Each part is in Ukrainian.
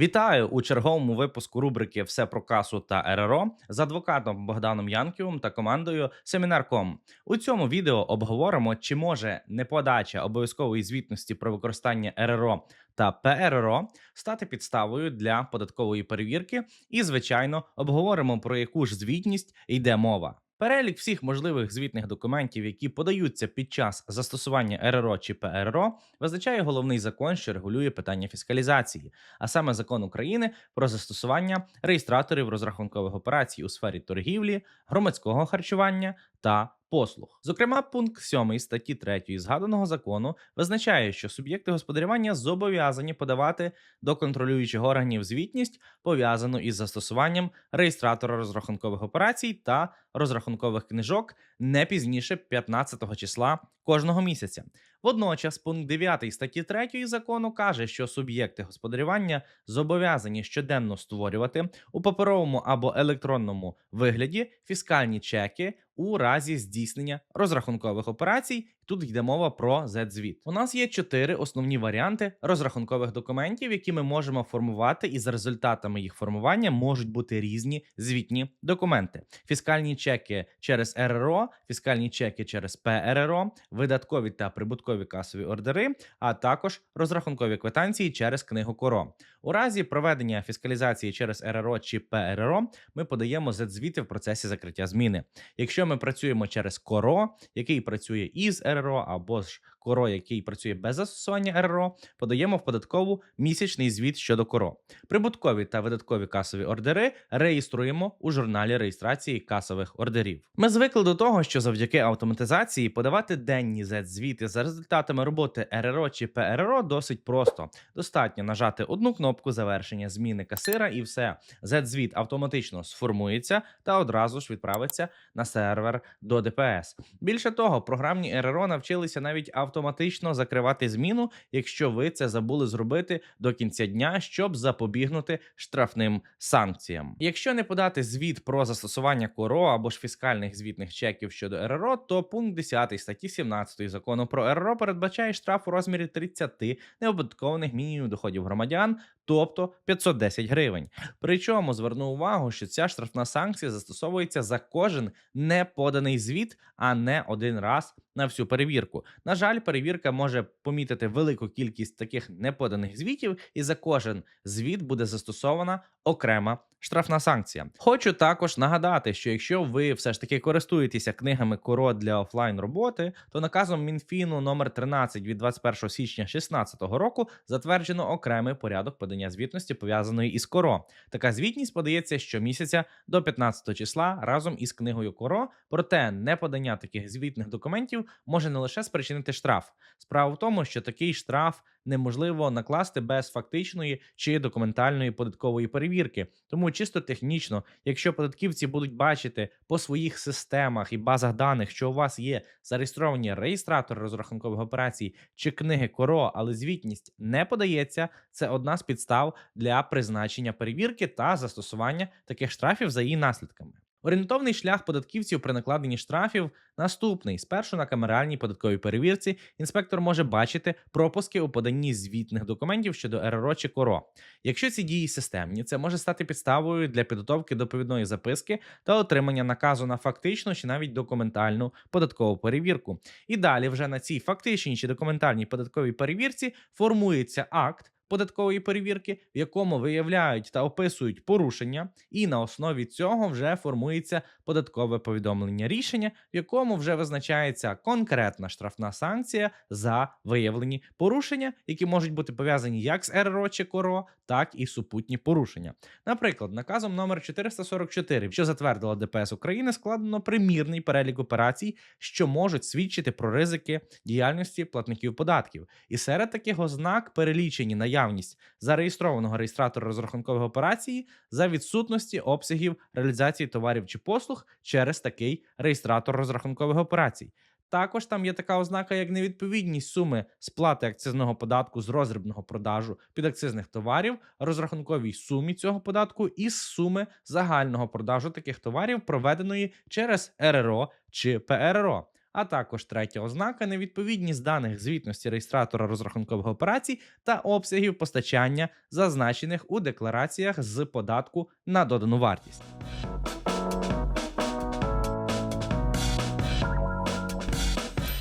Вітаю у черговому випуску рубрики Все про касу та РРО з адвокатом Богданом Янківим та командою Семінар.ком. У цьому відео обговоримо, чи може неподача обов'язкової звітності про використання РРО та ПРРО стати підставою для податкової перевірки, і, звичайно, обговоримо про яку ж звітність йде мова. Перелік всіх можливих звітних документів, які подаються під час застосування РРО чи ПРРО, визначає головний закон, що регулює питання фіскалізації, а саме закон України про застосування реєстраторів розрахункових операцій у сфері торгівлі, громадського харчування та послуг. Зокрема, пункт 7 статті 3 згаданого закону визначає, що суб'єкти господарювання зобов'язані подавати до контролюючих органів звітність, пов'язану із застосуванням реєстратора розрахункових операцій та розрахункових книжок не пізніше 15 числа кожного місяця. Водночас, пункт 9 статті 3 закону каже, що суб'єкти господарювання зобов'язані щоденно створювати у паперовому або електронному вигляді фіскальні чеки у разі здійснення розрахункових операцій. Тут йде мова про Z-звіт. У нас є чотири основні варіанти розрахункових документів, які ми можемо формувати, і за результатами їх формування можуть бути різні звітні документи: фіскальні чеки через РРО, фіскальні чеки через ПРРО, видаткові та прибуткові касові ордери, а також розрахункові квитанції через книгу КОРО. У разі проведення фіскалізації через РРО чи ПРРО ми подаємо Z-звіти в процесі закриття зміни. Якщо ми працюємо через КОРО, який працює із РРО, або ж КОРО, який працює без застосування РРО, подаємо в податкову місячний звіт щодо КОРО. Прибуткові та видаткові касові ордери реєструємо у журналі реєстрації касових ордерів. Ми звикли до того, що завдяки автоматизації подавати денні Z-звіти за результатами роботи РРО чи ПРРО досить просто. Достатньо нажати одну кнопку завершення зміни касира, і все Z-звіт автоматично сформується та одразу ж відправиться на сервер до ДПС. Більше того, програмні РРО навчилися навіть автоматично закривати зміну, якщо ви це забули зробити до кінця дня, щоб запобігнути штрафним санкціям. Якщо не подати звіт про застосування КОРО або ж фіскальних звітних чеків щодо РРО, то пункт 10 статті 17 закону про РРО передбачає штраф у розмірі 30 неоподаткованих мінімумів доходів громадян, тобто 510 гривень. Причому зверну увагу, що ця штрафна санкція застосовується за кожен неподаний звіт, а не один раз на всю перевірку. На жаль, перевірка може помітити велику кількість таких неподаних звітів, і за кожен звіт буде застосована окрема штрафна санкція. Хочу також нагадати, що якщо ви все ж таки користуєтеся книгами КОРО для офлайн роботи, то наказом Мінфіну номер 13 від 21 січня 2016 року затверджено окремий порядок подання звітності пов'язаної із КОРО. Така звітність подається щомісяця до 15 числа разом із книгою КОРО. Проте неподання таких звітних документів може не лише спричинити штраф. Справа в тому, що такий штраф неможливо накласти без фактичної чи документальної податкової перевірки. Тому чисто технічно, якщо податківці будуть бачити по своїх системах і базах даних, що у вас є зареєстровані реєстратори розрахункових операцій чи книги КОРО, але звітність не подається, це одна з підстав для призначення перевірки та застосування таких штрафів за її наслідками. Орієнтовний шлях податківців при накладенні штрафів наступний: спершу на камеральній податковій перевірці інспектор може бачити пропуски у поданні звітних документів щодо РРО чи КОРО. Якщо ці дії системні, це може стати підставою для підготовки доповідної записки та отримання наказу на фактичну чи навіть документальну податкову перевірку. І далі, вже на цій фактичній чи документальній податковій перевірці формується акт податкової перевірки, в якому виявляють та описують порушення, і на основі цього вже формується податкове повідомлення рішення, в якому вже визначається конкретна штрафна санкція за виявлені порушення, які можуть бути пов'язані як з РРО чи КОРО, так і супутні порушення. Наприклад, наказом номер 444, що затвердила ДПС України, складено примірний перелік операцій, що можуть свідчити про ризики діяльності платників податків, і серед таких ознак перелічені наявність зареєстрованого реєстратора розрахункових операцій за відсутності обсягів реалізації товарів чи послуг через такий реєстратор розрахункових операцій. Також там є така ознака, як невідповідність суми сплати акцизного податку з розрібного продажу підакцизних товарів, розрахунковій сумі цього податку із суми загального продажу таких товарів, проведеної через РРО чи ПРРО. А також третя ознака невідповідність даних звітності реєстратора розрахункових операцій та обсягів постачання, зазначених у деклараціях з податку на додану вартість.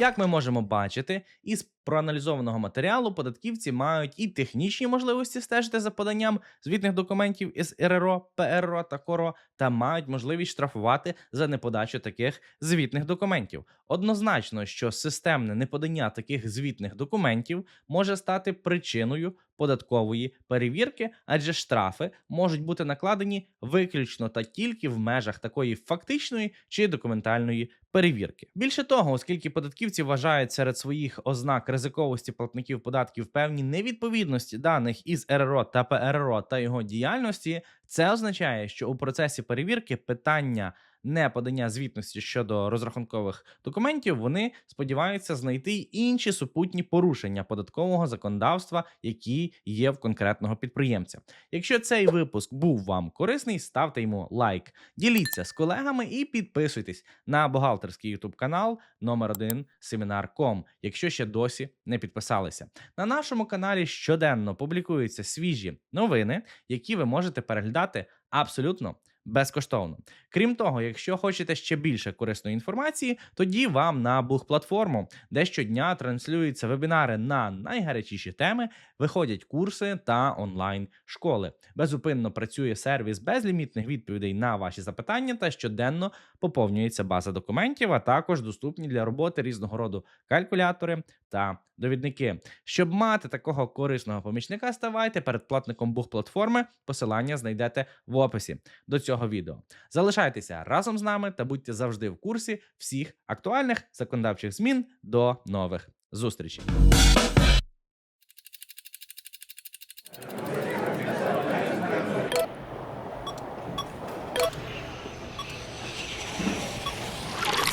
Як ми можемо бачити, із проаналізованого матеріалу податківці мають і технічні можливості стежити за поданням звітних документів із РРО, ПРО та КОРО, та мають можливість штрафувати за неподачу таких звітних документів. Однозначно, що системне неподання таких звітних документів може стати причиною податкової перевірки, адже штрафи можуть бути накладені виключно та тільки в межах такої фактичної чи документальної перевірки. Більше того, оскільки податківці вважають серед своїх ознак ризиковості платників податків певні невідповідності даних із РРО та ПРРО та його діяльності, це означає, що у процесі перевірки питання неподання звітності щодо розрахункових документів вони сподіваються знайти інші супутні порушення податкового законодавства, які є в конкретного підприємця. Якщо цей випуск був вам корисний, ставте йому лайк, діліться з колегами і підписуйтесь на бухгалтерський ютуб канал номер 1 Семінар.ком, якщо ще досі не підписалися. На нашому каналі щоденно публікуються свіжі новини, які ви можете переглядати абсолютно безкоштовно. Крім того, якщо хочете ще більше корисної інформації, тоді вам на бух-платформу, де щодня транслюються вебінари на найгарячіші теми, виходять курси та онлайн школи. Безупинно працює сервіс безлімітних відповідей на ваші запитання та щоденно поповнюється база документів, а також доступні для роботи різного роду калькулятори та довідники. Щоб мати такого корисного помічника, ставайте передплатником бух-платформи. Посилання знайдете в описі до цього відео. Залишайтеся разом з нами та будьте завжди в курсі всіх актуальних законодавчих змін. До нових зустрічей.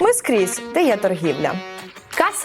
Ми скрізь, де є торгівля.